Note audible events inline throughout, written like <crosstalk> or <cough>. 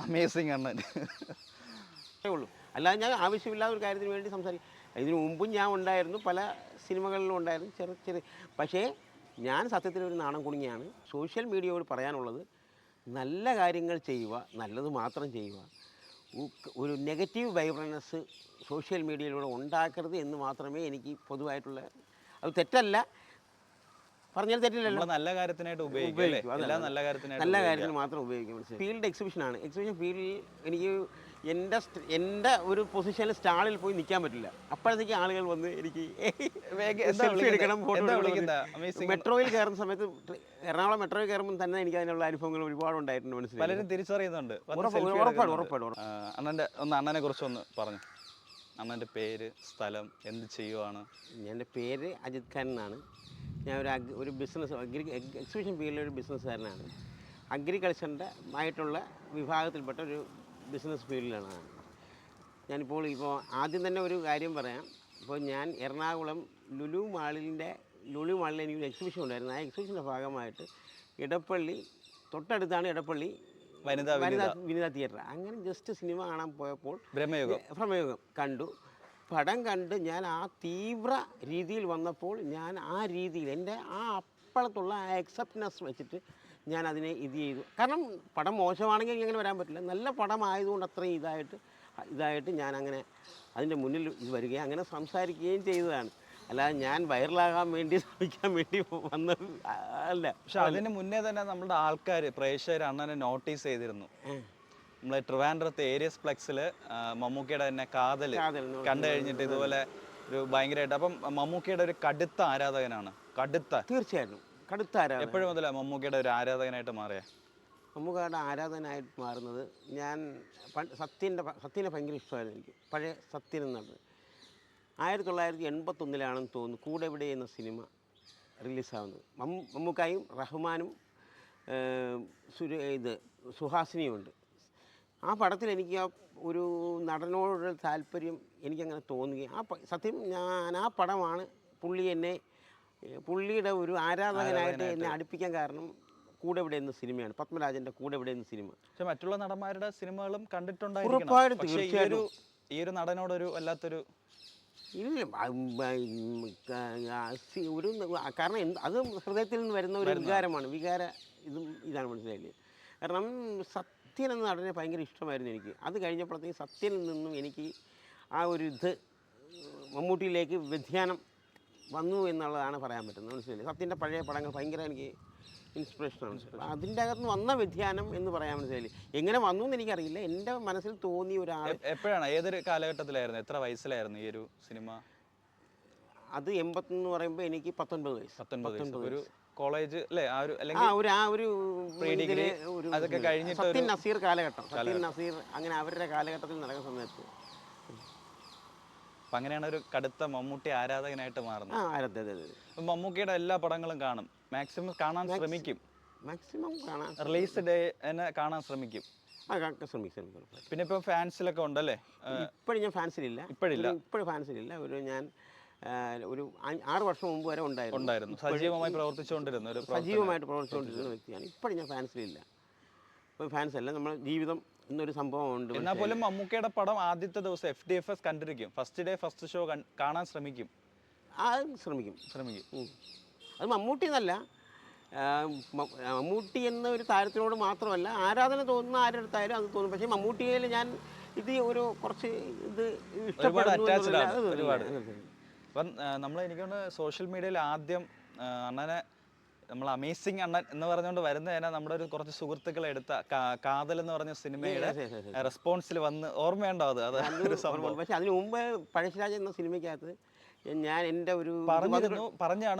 Amazing അണ്ണൻ. ഉള്ളൂ. അല്ലാതെ ഞാൻ ആവശ്യമില്ലാത്ത ഒരു കാര്യത്തിന് വേണ്ടി സംസാരിക്കും. ഇതിനു മുമ്പും ഞാൻ ഉണ്ടായിരുന്നു പല സിനിമകളിലും ഉണ്ടായിരുന്നു ചെറിയ ചെറിയ പക്ഷേ ഞാൻ സത്യത്തിൽ ഒരു നാണം കുടുങ്ങിയാണ്. സോഷ്യൽ മീഡിയയോട് പറയാനുള്ളത് നല്ല കാര്യങ്ങൾ ചെയ്യുക നല്ലത് മാത്രം ചെയ്യുക. ഒരു നെഗറ്റീവ് വൈബ്രൻസ് സോഷ്യൽ മീഡിയയിലൂടെ ഉണ്ടാക്കരുത് എന്ന് മാത്രമേ എനിക്ക് പൊതുവായിട്ടുള്ള അത് തെറ്റല്ല. പറഞ്ഞാൽ തെറ്റില്ലല്ലോ. നല്ല കാര്യത്തിനായിട്ട് ഉപയോഗിക്കും നല്ല കാര്യത്തിനായിട്ട് നല്ല കാര്യത്തിൽ മാത്രം ഉപയോഗിക്കും ഫീൽഡ് എക്സിബിഷൻ ആണ് എക്സിബിഷൻ ഫീൽഡിൽ എനിക്ക് എന്റെ എന്റെ ഒരു പൊസിഷനിൽ സ്റ്റാളിൽ പോയി നിൽക്കാൻ പറ്റില്ല. അപ്പോഴത്തേക്ക് ആളുകൾ വന്ന് എനിക്ക് വേഗം സെൽഫി എടുക്കണം ഫോട്ടോ? മെട്രോയിൽ കയറുന്ന സമയത്ത് എറണാകുളം മെട്രോയിൽ കയറുമ്പോൾ തന്നെ എനിക്ക് അതിനുള്ള അനുഭവങ്ങൾ ഒരുപാട് ഉണ്ടായിട്ടുണ്ട് മനസ്സിലായി. പലരും തിരിച്ചറിയുന്നുണ്ട്. ഉറപ്പാണ് ഉറപ്പാണ് അണ്ണന്റെ ഒന്ന് അണ്ണനെ കുറിച്ച് ഒന്ന് പറഞ്ഞു. അണ്ണന്റെ പേര് സ്ഥലം എന്ത് ചെയ്യുവാണ്? എന്റെ പേര് അജിത് ഖാൻ എന്നാണ്. ഞാൻ ഒരു ഒരു ബിസിനസ് അഗ്രി എക്സിബിഷൻ ഫീൽഡിലെ ഒരു ബിസിനസ്സുകാരനാണ് അഗ്രികൾച്ചറിന്റെ ആയിട്ടുള്ള വിഭാഗത്തിൽപ്പെട്ട ഒരു ബിസിനസ് ഫീൽഡിലാണ് ഞാൻ. ഞാനിപ്പോൾ ഇപ്പോൾ ആദ്യം തന്നെ ഒരു കാര്യം പറയാം. ഇപ്പോൾ ഞാൻ എറണാകുളം ലുലു മാളിന്റെ ലുലു മാളിൽ എനിക്കൊരു എക്സിബിഷൻ ഉണ്ടായിരുന്നു. ആ എക്സിബിഷന്റെ ഭാഗമായിട്ട് ഇടപ്പള്ളി തൊട്ടടുത്താണ് ഇടപ്പള്ളി വനിതാ വനിതാ വിനിത. തിയേറ്റർ അങ്ങനെ ജസ്റ്റ് സിനിമ കാണാൻ പോയപ്പോൾ ബ്രഹ്മയോഗം. ബ്രഹ്മയോഗം കണ്ടു. പടം കണ്ട് ഞാൻ ആ തീവ്ര രീതിയിൽ വന്നപ്പോൾ ഞാൻ ആ രീതിയിൽ എന്റെ ആ അപ്പോഴത്തുള്ള ആ എക്സെപ്റ്റ്നെസ് വെച്ചിട്ട് ഞാൻ അതിനെ ഇത് ചെയ്തു. കാരണം പടം മോശമാണെങ്കിൽ എനിക്ക് അങ്ങനെ വരാൻ പറ്റില്ല. നല്ല പടം ആയതുകൊണ്ട് അത്രയും ഇതായിട്ട് ഇതായിട്ട് ഞാൻ അങ്ങനെ അതിന്റെ മുന്നിൽ ഇത് വരികയും അങ്ങനെ സംസാരിക്കുകയും ചെയ്തതാണ്. അല്ലാതെ ഞാൻ വൈറലാകാൻ വേണ്ടി ശ്രമിക്കാൻ വേണ്ടി വന്ന അല്ല. പക്ഷെ അതിന് മുന്നേ തന്നെ നമ്മുടെ ആൾക്കാർ പ്രേക്ഷകർ അണ്ണനെ നോട്ടീസ് ചെയ്തിരുന്നു. നമ്മളെ ട്രിവാൻഡ്രത്ത് ഏരിയസ് ഫ്ലെക്സിൽ മമ്മൂക്കയുടെ തന്നെ കാതൽ കണ്ടു കഴിഞ്ഞിട്ട് ഇതുപോലെ ഒരു ഭയങ്കരമായിട്ട് അപ്പം മമ്മൂക്കയുടെ ഒരു കടുത്ത ആരാധകനാണ്? കടുത്ത. തീർച്ചയായിട്ടും. കടുത്ത ആരാധന എപ്പോഴും മുതല മമ്മൂക്കയുടെ ഒരു ആരാധകനായിട്ട് മാറിയ? മമ്മൂക്കയുടെ ആരാധകനായിട്ട് മാറുന്നത് ഞാൻ സത്യന്റെ സത്യനെ ഭയങ്കര ഇഷ്ടമായിരുന്നു എനിക്ക്. പഴയ സത്യൻ എന്നുള്ളത് ആയിരത്തി തൊള്ളായിരത്തി എൺപത്തൊന്നിലാണെന്ന് തോന്നുന്നു കൂടെ എവിടെ എന്ന സിനിമ റിലീസാവുന്നത്. മമ്മൂ മമ്മൂക്കായും റഹ്മാനും സുര ഇത് സുഹാസിനിയും ഉണ്ട്. ആ പടത്തിൽ എനിക്ക് ആ ഒരു നടനോടുള്ള താല്പര്യം എനിക്കങ്ങനെ തോന്നുകയും ആ സത്യം ഞാൻ ആ പടമാണ് പുള്ളി എന്നെ പുള്ളിയുടെ ഒരു ആരാധകനായിട്ട് എന്നെ അടുപ്പിക്കാൻ കാരണം കൂടെ എവിടെ എന്ന സിനിമയാണ് പത്മരാജന്റെ കൂടെ എവിടെ എന്ന സിനിമ. പക്ഷെ മറ്റുള്ള നടന്മാരുടെ സിനിമകളും കണ്ടിട്ടുണ്ടായിരുന്നു ഈ ഒരു നടനോടൊരു വല്ലാത്തൊരു ഇല്ല ഒരു കാരണം എന്ത് അത് ഹൃദയത്തിൽ നിന്ന് വരുന്ന ഒരു വികാരമാണ്. വികാര ഇതും ഇതാണ് മനസ്സിലായില്ലേ കാരണം സത്യൻ എന്ന നടനെ ഭയങ്കര ഇഷ്ടമായിരുന്നു എനിക്ക്. അത് കഴിഞ്ഞപ്പോഴത്തേക്ക് സത്യനിൽ നിന്നും എനിക്ക് ആ ഒരു ഇത് മമ്മൂട്ടിയിലേക്ക് വ്യതിയാനം വന്നു എന്നുള്ളതാണ് പറയാൻ പറ്റുന്നത്. മനസ്സിലായി സത്യന്റെ പഴയ പടങ്ങൾ ഭയങ്കര എനിക്ക് ഇൻസ്പിറേഷനാണ് ആണ്. അതിന്റെ അകത്ത് വന്ന വ്യതിയാനം എന്ന് പറയാൻ മനസ്സിലായി എങ്ങനെ വന്നു എന്ന് എനിക്കറിയില്ല. എന്റെ മനസ്സിൽ തോന്നിയ ഒരാൾ എപ്പോഴാണ്? ഏതൊരു കാലഘട്ടത്തിലായിരുന്നു? എത്ര വയസ്സിലായിരുന്നു ഈ ഒരു സിനിമ? അത് എൺപത്തെന്ന് പറയുമ്പോൾ എനിക്ക് പത്തൊൻപത് വയസ്സ്. പത്തൊൻപത് വയസ്സ്. ഒരു കോളേജ് അല്ലേ? ആ ഒരു ആ അല്ലെങ്കിൽ ഒരു ആ ഒരു പ്രീ ഡിഗ്രി ഒരു അതൊക്കെ കഴിഞ്ഞിട്ട് സത്യൻ നസീർ കാലഘട്ടം. സത്യൻ നസീർ അങ്ങനെ അവരുടെ കാലഘട്ടത്തിൽ നടക്കുന്ന സമയത്ത്. അപ്പൊ അങ്ങനെയാണ് ഒരു കടുത്ത മമ്മൂട്ടി ആരാധകനായിട്ട് മാറുന്നത്. ആ അതെ അതെ അതെ. അപ്പൊ മമ്മൂക്കിയുടെ എല്ലാ പടങ്ങളും കാണും. മാക്സിമം കാണാൻ ശ്രമിക്കും. മാക്സിമം കാണാൻ റിലീസ് ഡേ തന്നെ കാണാൻ ശ്രമിക്കും. ആ കാണാൻ ശ്രമിക്കും പിന്നെ ഇപ്പൊ ഫാൻസിലൊക്കെ ഉണ്ടല്ലേ? ഇപ്പോഴും ഞാൻ ഫാൻസിലില്ല ഇപ്പോഴില്ല. ഇപ്പോഴും ഫാൻസിലില്ല ഒരു ഞാൻ ആ, ഒരു ആറ് വർഷം മുമ്പ് വരെ ഉണ്ടായിരുന്നു. ഉണ്ടായിരുന്നു. സജീവമായി പ്രവർത്തിച്ചുകൊണ്ടിരുന്ന ഒരു. സജീവമായിട്ട് പ്രവർത്തിച്ചുകൊണ്ടിരുന്ന വ്യക്തിയാണ്. ഇപ്പോഴും ഞാൻ ഫാൻസിലില്ല. ഇപ്പം ഫാൻസ് അല്ല നമ്മൾ ജീവിതം എന്നൊരു സംഭവമുണ്ട് എന്നാൽ പോലും മമ്മൂക്കയുടെ പടം ആദ്യത്തെ ദിവസം എഫ് ഡി എഫ് എസ് കണ്ടിരിക്കും. ഫസ്റ്റ് ഡേ ഫസ്റ്റ് ഷോ കാണാൻ ശ്രമിക്കും. ആ ശ്രമിക്കും. ശ്രമിക്കും. അത് മമ്മൂട്ടി എന്നല്ല. മമ്മൂട്ടി എന്ന ഒരു താരത്തിനോട് മാത്രമല്ല ആരാധന തോന്നുന്ന ആരെടുത്തായാലും അത് തോന്നും. പക്ഷേ മമ്മൂട്ടിയിൽ ഞാൻ ഇത് ഒരു കുറച്ച് ഇത് ഇഷ്ടപ്പെടുന്നു അപ്പം നമ്മൾ എനിക്കൊണ്ട് സോഷ്യൽ മീഡിയയിൽ ആദ്യം അണ്ണനെ നമ്മൾ അമേസിങ് അണ്ണൻ എന്ന് പറഞ്ഞുകൊണ്ട് വരുന്ന തന്നെ നമ്മുടെ ഒരു കുറച്ച് സുഹൃത്തുക്കളെ എടുത്ത കാതൽ എന്ന് പറഞ്ഞ സിനിമയുടെ. റെസ്പോൺസിൽ വന്ന് ഓർമ്മയുണ്ടോ അത്? അത് പക്ഷെ അതിന് മുമ്പ് പഴശ്ശിരാജ എന്ന സിനിമയ്ക്കകത്ത് ഞാൻ എന്റെ ഒരു പറഞ്ഞിരുന്നു പറഞ്ഞാണ്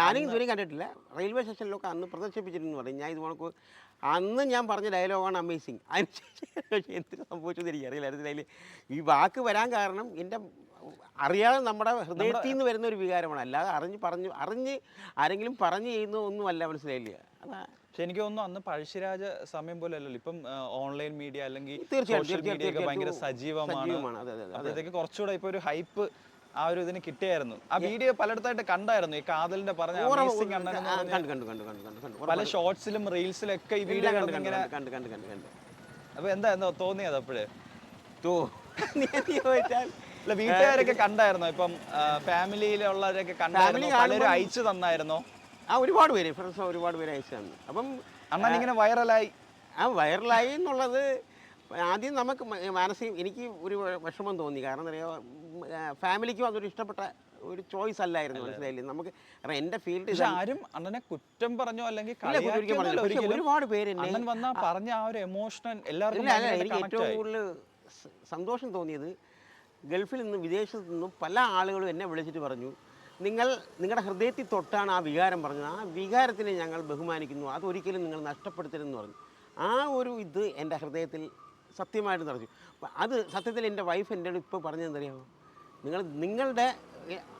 ഞാനും ഇതുവരെയും കണ്ടിട്ടില്ല. റെയിൽവേ സ്റ്റേഷനിലൊക്കെ അന്ന് പ്രദർശിപ്പിച്ചിരുന്നു പറയും. ഞാൻ ഇത് ഇതുപോലെ അന്ന് ഞാൻ പറഞ്ഞ ഡയലോഗാണ് അമേസിങ് അതിനുശേഷം എന്തിനു സംഭവിച്ചത് എനിക്കറിയില്ലായിരുന്നു അതിൽ ഈ വാക്ക് വരാൻ കാരണം എന്റെ അറിയാതെ നമ്മുടെ ഹൃദയത്തിൽ നിന്ന് വരുന്ന ഒരു വികാരമാണ്. അല്ലാതെ അറിഞ്ഞ് പറഞ്ഞു അറിഞ്ഞ് ആരെങ്കിലും പറഞ്ഞു ചെയ്യുന്ന ഒന്നും അല്ല മനസ്സിലായില്ല? അതാ. പക്ഷെ എനിക്ക് തോന്നുന്നു അന്ന് പഴശ്ശിരാജ സമയം പോലെ അല്ലല്ലോ. ഇപ്പം ഓൺലൈൻ മീഡിയ അല്ലെങ്കിൽ സോഷ്യൽ തീർച്ചയായും, മീഡിയ ഒക്കെ ഭയങ്കര സജീവമാണ്. അതൊക്കെ. അപ്പോഴത്തേക്ക് കുറച്ചുകൂടെ ഇപ്പൊ ഒരു ഹൈപ്പ് ആ ഒരു ഇതിന് കിട്ടിയായിരുന്നു. ആ വീഡിയോ പലയിടത്തായിട്ട് കണ്ടായിരുന്നു. ഈ കാതലിന്റെ പറഞ്ഞ പല ഷോർട്സിലും റീൽസിലും ഒക്കെ ഈ വീഡിയോ കണ്ടു അപ്പൊ എന്താ എന്തോ തോന്നിയത് അപ്പോഴേ? തോ <laughs> നീ ചോദിച്ചാൽ അല്ല വീട്ടുകാരൊക്കെ കണ്ടായിരുന്നോ? ഇപ്പം ഫാമിലിയിലുള്ളവരൊക്കെ കണ്ടായിരുന്നു? പലരും അയച്ചു തന്നായിരുന്നോ? ആ ഒരുപാട് പേര് ഫ്രണ്ട്സ് ഒരുപാട് പേര് അയച്ചു തന്നു. അപ്പം അണ്ണൻ ഇങ്ങനെ വൈറലായി. ആ വൈറലായി എന്നുള്ളത് ആദ്യം നമുക്ക് മാനസികം എനിക്ക് ഒരു വിഷമം തോന്നി. കാരണം എന്താ പറയുക ഫാമിലിക്കും അതൊരു ഇഷ്ടപ്പെട്ട ഒരു ചോയ്സ് അല്ലായിരുന്നു മനസ്സിലായില്ലേ? നമുക്ക് കാരണം എന്റെ ഫീൽഡ് ആരും അണ്ണനെ കുറ്റം പറഞ്ഞോ അല്ലെങ്കിൽ ഒരുപാട് പേര് പറഞ്ഞ ആ ഒരു എമോഷണൽ എല്ലാവർക്കും എനിക്ക് ഏറ്റവും കൂടുതൽ സന്തോഷം തോന്നിയത് ഗൾഫിൽ നിന്നും വിദേശത്തു നിന്നും പല ആളുകളും എന്നെ വിളിച്ചിട്ട് പറഞ്ഞു നിങ്ങൾ നിങ്ങളുടെ ഹൃദയത്തിൽ തൊട്ടാണ് ആ വികാരം പറഞ്ഞത്. ആ വികാരത്തിനെ ഞങ്ങൾ ബഹുമാനിക്കുന്നു. അതൊരിക്കലും നിങ്ങൾ നഷ്ടപ്പെടുത്തരുതെന്ന് പറഞ്ഞു. ആ ഒരു ഇത് എന്റെ ഹൃദയത്തിൽ സത്യമായിട്ട് നിറച്ചു അത് സത്യത്തിൽ എന്റെ വൈഫ് എന്റെ അടുത്ത് ഇപ്പോൾ പറഞ്ഞതെന്നറിയാമോ നിങ്ങൾ നിങ്ങളുടെ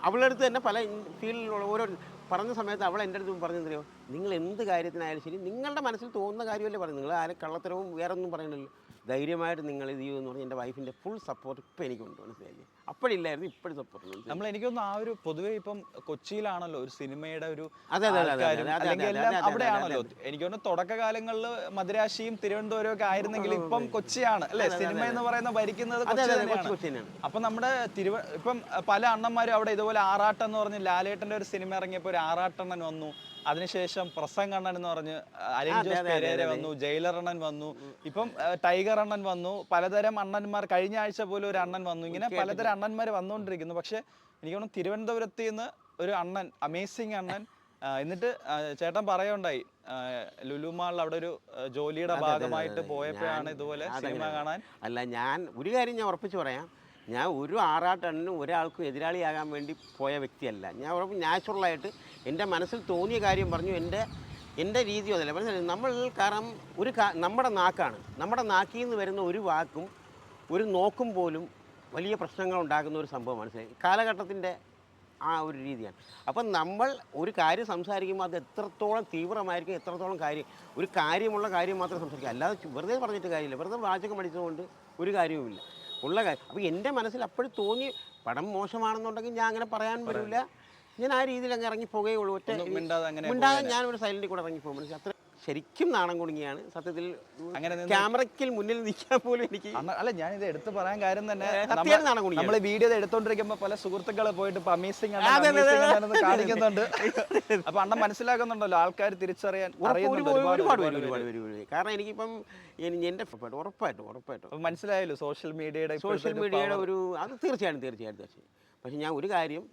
അവളുടെ അടുത്ത് തന്നെ പല ഫീൽഡിലുള്ള ഓരോ പറഞ്ഞ സമയത്ത് അവൾ എന്റെ അടുത്ത് പറഞ്ഞെന്തറിയോ നിങ്ങൾ എന്ത് കാര്യത്തിനായാലും ശരി നിങ്ങളുടെ മനസ്സിൽ തോന്നുന്ന കാര്യമല്ലേ പറഞ്ഞു നിങ്ങൾ ആരും കള്ളത്തരവും വേറെ ഒന്നും പറയണല്ലോ ധൈര്യമായിട്ട് നിങ്ങൾ ഇത് ചെയ്യുമെന്ന് പറഞ്ഞ് എന്റെ വൈഫിന്റെ ഫുൾ സപ്പോർട്ട് ഇപ്പോൾ എനിക്കുണ്ട് മനസ്സിലായില്ലേ അപ്പോഴില്ലായിരുന്നു ഇപ്പോഴും സപ്പോർട്ട് നമ്മൾ എനിക്കൊന്ന് ആ ഒരു പൊതുവെ ഇപ്പം കൊച്ചിയിലാണല്ലോ ഒരു സിനിമയുടെ ഒരു അതെ, അതെ, അതെ, ആൾക്കാരും അതെ, അതെ, അതെ, എല്ലാം അതെ, അതെ, അവിടെയാണല്ലോ. എനിക്ക് തോന്നുന്നു തുടക്കകാലങ്ങളിൽ മദ്രാശിയും തിരുവനന്തപുരം ഒക്കെ ആയിരുന്നെങ്കിൽ ഇപ്പം കൊച്ചിയാണ് അല്ലെ? സിനിമ എന്ന് പറയുന്ന ഭരിക്കുന്നത് അതെ കൊച്ചി അതെ തന്നെയാണ് കൊച്ചു കൊച്ചു അപ്പൊ നമ്മുടെ തിരുവ ഇപ്പം പല അണ്ണന്മാരും അവിടെ ഇതുപോലെ ആറാട്ടം എന്ന് പറഞ്ഞ് ലാലേട്ടന്റെ ഒരു സിനിമ ഇറങ്ങിയപ്പോൾ ഒരു ആറാട്ടണ്ണൻ വന്നു. അതിനുശേഷം പ്രസംഗണ്ണൻ എന്ന് പറഞ്ഞ് അതെ, ജോസ് അതെ, പെരേര വന്നു ജയിലർ അണ്ണൻ വന്നു ഇപ്പം ടൈഗർ അണ്ണൻ വന്നു. പലതരം അണ്ണന്മാർ കഴിഞ്ഞ ആഴ്ച പോലും ഒരു അണ്ണൻ വന്നു. ഇങ്ങനെ പലതരം അണ്ണന്മാർ വന്നുകൊണ്ടിരിക്കുന്നു പക്ഷേ എനിക്ക് തോന്നുന്നു തിരുവനന്തപുരത്ത് നിന്ന് ഒരു അണ്ണൻ അമേസിങ് അണ്ണൻ എന്നിട്ട് ചേട്ടൻ പറയുണ്ടായി ലുലുമാളിൽ ലുലു മാളിൽ അവിടെ ഒരു ജോലിയുടെ ഭാഗമായിട്ട് പോയപ്പോഴാണ് ഇതുപോലെ സിനിമ കാണാൻ. അല്ല ഞാൻ ഒരു കാര്യം ഞാൻ ഉറപ്പിച്ച് പറയാം. ഞാൻ ഒരു ആറാട്ടെണ്ണിനും ഒരാൾക്കും എതിരാളിയാകാൻ വേണ്ടി പോയ വ്യക്തിയല്ല. ഞാൻ ഉറപ്പ് നാച്ചുറലായിട്ട് എന്റെ മനസ്സിൽ തോന്നിയ കാര്യം പറഞ്ഞു എന്റെ എന്റെ രീതി അതല്ല. മനസ്സിലായി നമ്മൾ കാരണം ഒരു നമ്മുടെ നാക്കാണ്. നമ്മുടെ നാക്കിൽ നിന്ന് വരുന്ന ഒരു വാക്കും ഒരു നോക്കും പോലും വലിയ പ്രശ്നങ്ങൾ ഉണ്ടാക്കുന്ന ഒരു സംഭവം മനസ്സിലായി? കാലഘട്ടത്തിന്റെ ആ ഒരു രീതിയാണ്. അപ്പം നമ്മൾ ഒരു കാര്യം സംസാരിക്കുമ്പോൾ അത് എത്രത്തോളം തീവ്രമായിരിക്കും എത്രത്തോളം കാര്യം ഒരു കാര്യമുള്ള കാര്യം മാത്രം സംസാരിക്കുക. അല്ലാതെ വെറുതെ പറഞ്ഞിട്ട് കാര്യമില്ല. വെറുതെ വാചകം പഠിച്ചതുകൊണ്ട് ഒരു കാര്യവുമില്ല. ഉള്ള കാര്യം. അപ്പോൾ എന്റെ മനസ്സിൽ അപ്പോഴും തോന്നി പടം മോശമാണെന്നുണ്ടെങ്കിൽ ഞാൻ അങ്ങനെ പറയാൻ വരില്ല. ഞാൻ ആ രീതിയിൽ അങ്ങ് ഇറങ്ങി പോകുകയുള്ളൂ ഒറ്റ മിണ്ടാതെ ഞാൻ ഒരു സൈലന്റിൽ കൂടെ ഇറങ്ങി പോകും. മനസ്സിൽ അത്ര ശരിക്കും നാണം കുടുങ്ങിയാണ്. സത്യത്തിൽ അങ്ങനെ നിന്ന് ക്യാമറയ്ക്ക് മുന്നിൽ നിൽക്കാൻ പോലും എനിക്ക് അണ്ണ- അല്ല ഞാൻ ഇത് എടുത്തു പറയാൻ കാര്യം തന്നെ സത്യം നാണം കുടുങ്ങിയാണ്. നമ്മൾ വീഡിയോ എടുത്തോണ്ടിരിക്കുമ്പോ പല സുഹൃത്തുക്കളെ പോയിട്ട് ഇപ്പൊ അമേസിംഗ്. കാണിക്കുന്നുണ്ട്. അപ്പൊ അണ്ണൻ മനസ്സിലാക്കുന്നുണ്ടല്ലോ ആൾക്കാർ തിരിച്ചറിയാൻ ഒരുപാട് പേര്. പേര് കാരണം എനിക്കിപ്പം എന്റെ ഉറപ്പായിട്ടും ഉറപ്പായിട്ടും. മനസ്സിലായല്ലോ സോഷ്യൽ മീഡിയയുടെ സോഷ്യൽ മീഡിയയുടെ ഒരു അത് തീർച്ചയായിട്ടും തീർച്ചയായിട്ടും തീർച്ചയായും പക്ഷെ ഞാൻ ഒരു കാര്യം